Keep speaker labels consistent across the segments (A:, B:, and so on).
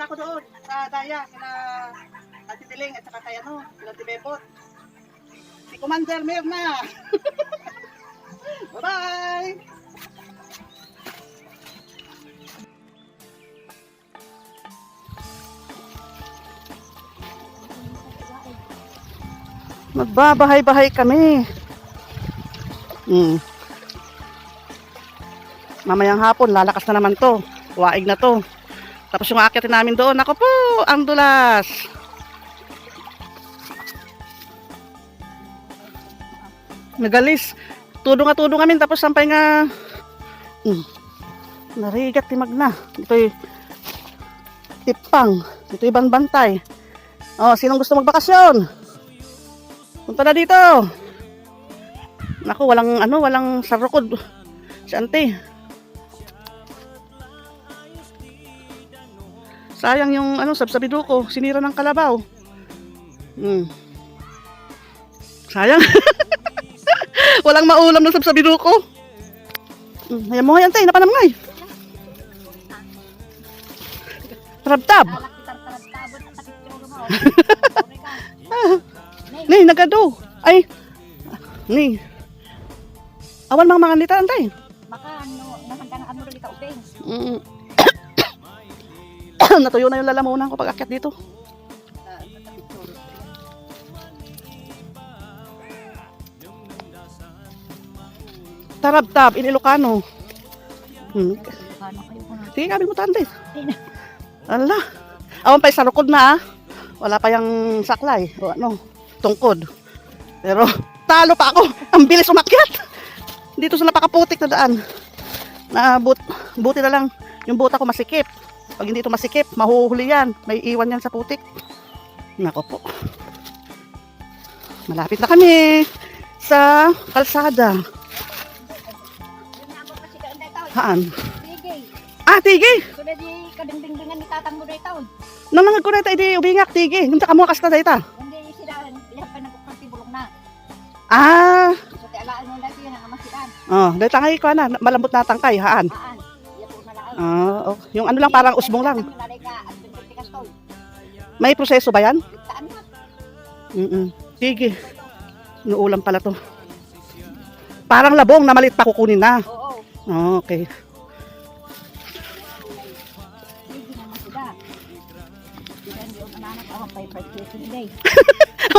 A: Punta ako doon sa Daya, kina Ate Tiling at saka kay ano, kina Tibebot. Si Commander Mirna. Bye-bye! Magbabahay-bahay kami. Hmm. Mamayang hapon, lalakas na naman to. Waig na to. Tapos yung aakitin namin doon, ako po, ang dulas. Nagalis. Tudo nga tudo kami, tapos sampay nga, hmm, narigat ti magna. Ito'y tipang. Ito'y banbantay. Oh, sinong gusto magbakasyon? Punta na dito. Naku, walang ano, walang sarukod. Si ante. Sayang yung ano, sabsabido ko. Sinira ng kalabaw. Hmm. Sayang. walang maulam ng sabsabido ko. Hmm. Ayan mo nga yan, tay. Napanamngay. Trabtab. Ni, nagado. Ay. Ni. Awan mga mga nita, antay.
B: Maka ano, nahanggang ano rin ka upeng.
A: Mm. Natuyo na yung lalamunan ko pag akyat dito. Tarab-tab, in Ilocano. Hmm. Sige, kabil mo tante. Ala. Awan pa sa lukod na ah. Wala pa yung saklay. O ano, tungkod. Pero talo pa ako. Ang bilis umakyat. Dito sa napakaputik na daan. Na but, buti na lang yung buta ko masikip. Pag hindi ito masikip, mahuhuli yan. May iwan yan sa putik. Nako po. Malapit na kami sa kalsada. Haan?
B: Sige.
A: Ah, tigi!
B: Kuda di kadingdingan ni tatang mo taon.
A: Nang nangag ko na ito, iti ubingak, tigi. Nung ka mo kasta dayta.
B: Hindi sila, ilan pa nagkukanti bulong na.
A: Ah,
B: So, alaan mo dati yan ang amasikan.
A: oh, dahil tangay ko na, malambot na tangkay, haan.
B: Haan.
A: Ah, oh. yung ano lang parang usbong lang. May proseso ba yan?
B: Saan na?
A: Mm Sige. Inuulam pala to. Parang labong na maliit pa kukunin na.
B: Oo.
A: Oh, okay.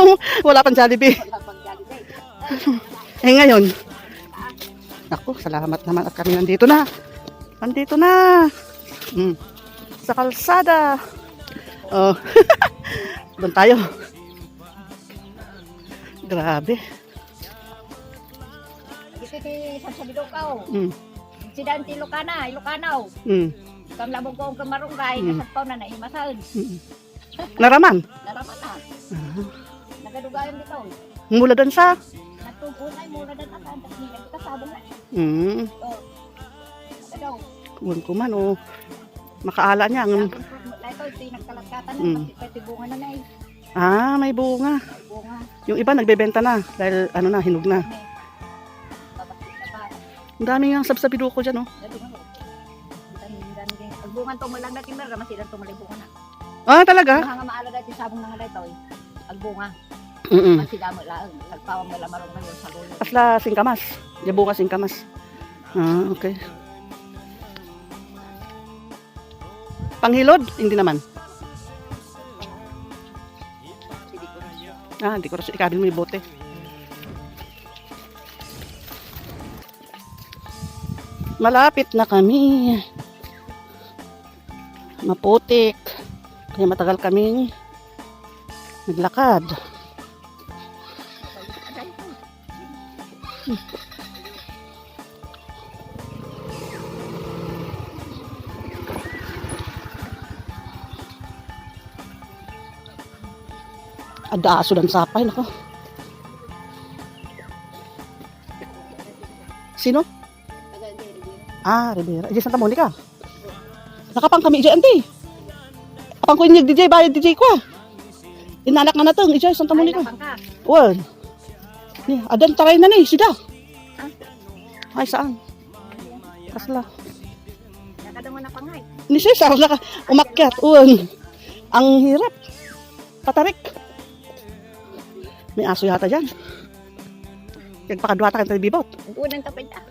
A: Wala pang Jollibee. Eh ngayon, ako, salamat naman at kami nandito na. Nandito na. Mm. Sa kalsada. Oh. Doon tayo. Grabe.
B: Ito ti sasabido ka o.
A: Mm.
B: Si Dante Ilocana, Ilocanaw.
A: Mm.
B: Kang labong ko ang kamarunggay,
A: Mm.
B: kasagpaw na naimasaon.
A: Mm. Naraman.
B: Naraman na.
A: Ah.
B: Nagadugayan dito.
A: Mula doon sa
B: Nagtugunay muna na atan. Tapos nilang kasabong na.
A: mm,
B: Oh. Nagadaw.
A: kuwan ko man oh. Makaala niya. Ang. Mm. Ah, may bunga. Yung iba nagbebenta na dahil ano na, hinog na. Ang dami nga sabsabido ko dyan oh.
B: Nagdungan ko. Dami, dami din. Ang bunga to lang natin meron. Masilang tumalay bunga na.
A: Ah, talaga?
B: Ang hanga maala dati sabong nga dito eh. Ang bunga.
A: Mm
B: Masila mo lang. Nagpawang mo lang marong ngayon sa lulo.
A: Asla singkamas. Di bunga singkamas. Ah, okay. Panghilod? Hindi naman. Ah, rin ikabil mo yung bote. Malapit na kami. Maputik. Kaya matagal kami naglakad.
B: Aday ko.
A: Adaaso ng sapay, nako. Sino? Ah, Rivera. Diyan Santa Monica. Nakapang kami dyan, ante. Apang ko yung DJ, bayad DJ ko ah. Inanak na na to, ijay, Santa Monica. Well, ni, adan taray na ni, sida.
B: Ah.
A: Ay, saan? Kasla.
B: Nakadaw mo na pangay.
A: Ni Cesar, naka, umakyat. Uwan. Ang hirap. Patarik. May aso yata dyan. Nagpakadwata ka ng bibot.
B: Unang tapay ta.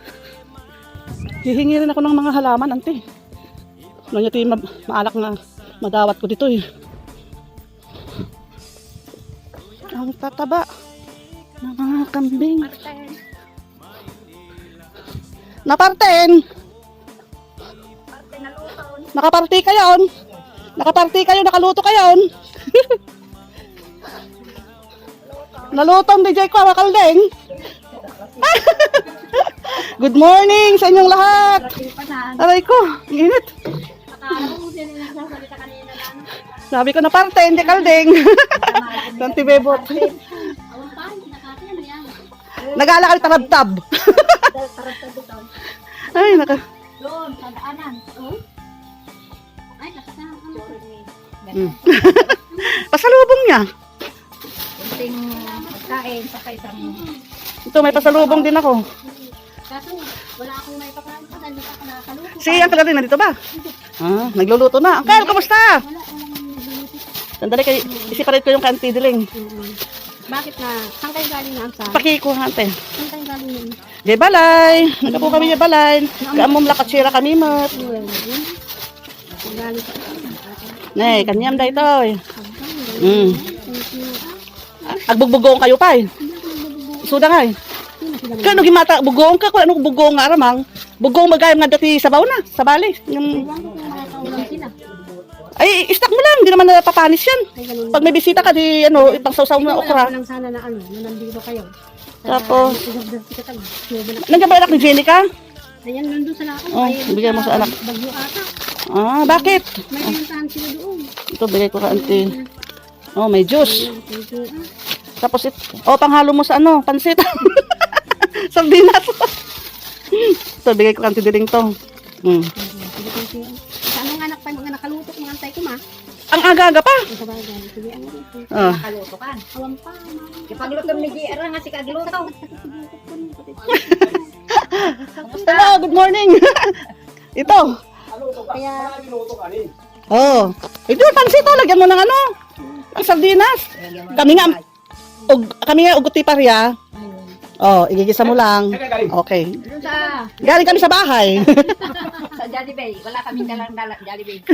A: Hihingi rin ako ng mga halaman, ante. Ano niya ito yung ma- maalak na madawat ko dito eh. Ang tataba ng mga kambing. Naparten!
B: Marten na luton.
A: Nakaparty kayo. Nakaluto kayo. Nalutong DJ ko, makaldeng. Good morning sa inyong lahat. Aray ko, init. Sabi ko na parte, hindi kaldeng. Tanti bebot.
B: Awan pa, nakakaya na yan.
A: Nag-alakal tarabtab. Ay, naka...
B: Doon, sa daanan. Ay, nakasama ka na.
A: Pasalubong niya.
B: Pagkain sa isang...
A: Ito, may pasalubong din ako.
B: Kaso, wala akong may pakain pa dahil hindi pa ako nakakaluto.
A: Si Uncle rin nandito ba? Ah, nagluluto na. Uncle, kumusta?
B: Wala.
A: Sandali, kay, isiparit ko yung kanti diling.
B: Bakit na? Saan kayo galing na sa?
A: Pakiko, ante.
B: Saan kayo galing na?
A: Jay balay. Nagkapo kami jay balay. Kaamom lakatsira kami mat. Nay, kanyam da ito. Mm. Agbugbugong kayo pa eh. Suda nga eh. Kano gimata bugong ka kung ano bugong nga ramang. Bugong magayam nga dati sa baw na, sa bali. Yung
B: ko
A: ay istak mo lang, hindi naman napapanis yan. Pag may bisita ka di ano, ipang sausaw na
B: Wala
A: okra.
B: ko lang sana na ano, na nandito kayo.
A: Tapos? Nandiyan ba anak ni Jenica?
B: Ayan, nandun sa lakad.
A: Oh, bigyan mo sa anak.
B: Bagyo ata.
A: Ah, bakit?
B: May pinuntahan sila doon.
A: Ito bigay ko ka auntie. Oh, may juice. Tapos it, oh, panghalo mo sa ano, pansit. Sardinas. Ito, bigay ko kanti diling to. Mm.
B: Sa anong anak pa, mga nakaluto kung antay ko ma.
A: Ang aga-aga pa.
B: Ang sabagay. Sige, ano rin.
A: Ah.
C: Nakaluto ka.
B: Awan pa. ma.
C: Ipagluto ni Gira nga si kagluto.
A: Hello, good morning. Ito.
B: Kaya,
A: Oh. Ito, pansit to. Lagyan mo ng ano. Ang sardinas. Kami nga, ug, kami nga uguti parya. Oh, igigisa mo lang. Okay.
C: Sa,
A: Galing kami sa bahay.
C: sa Jollibee. Wala kaming dalang dala Jollibee.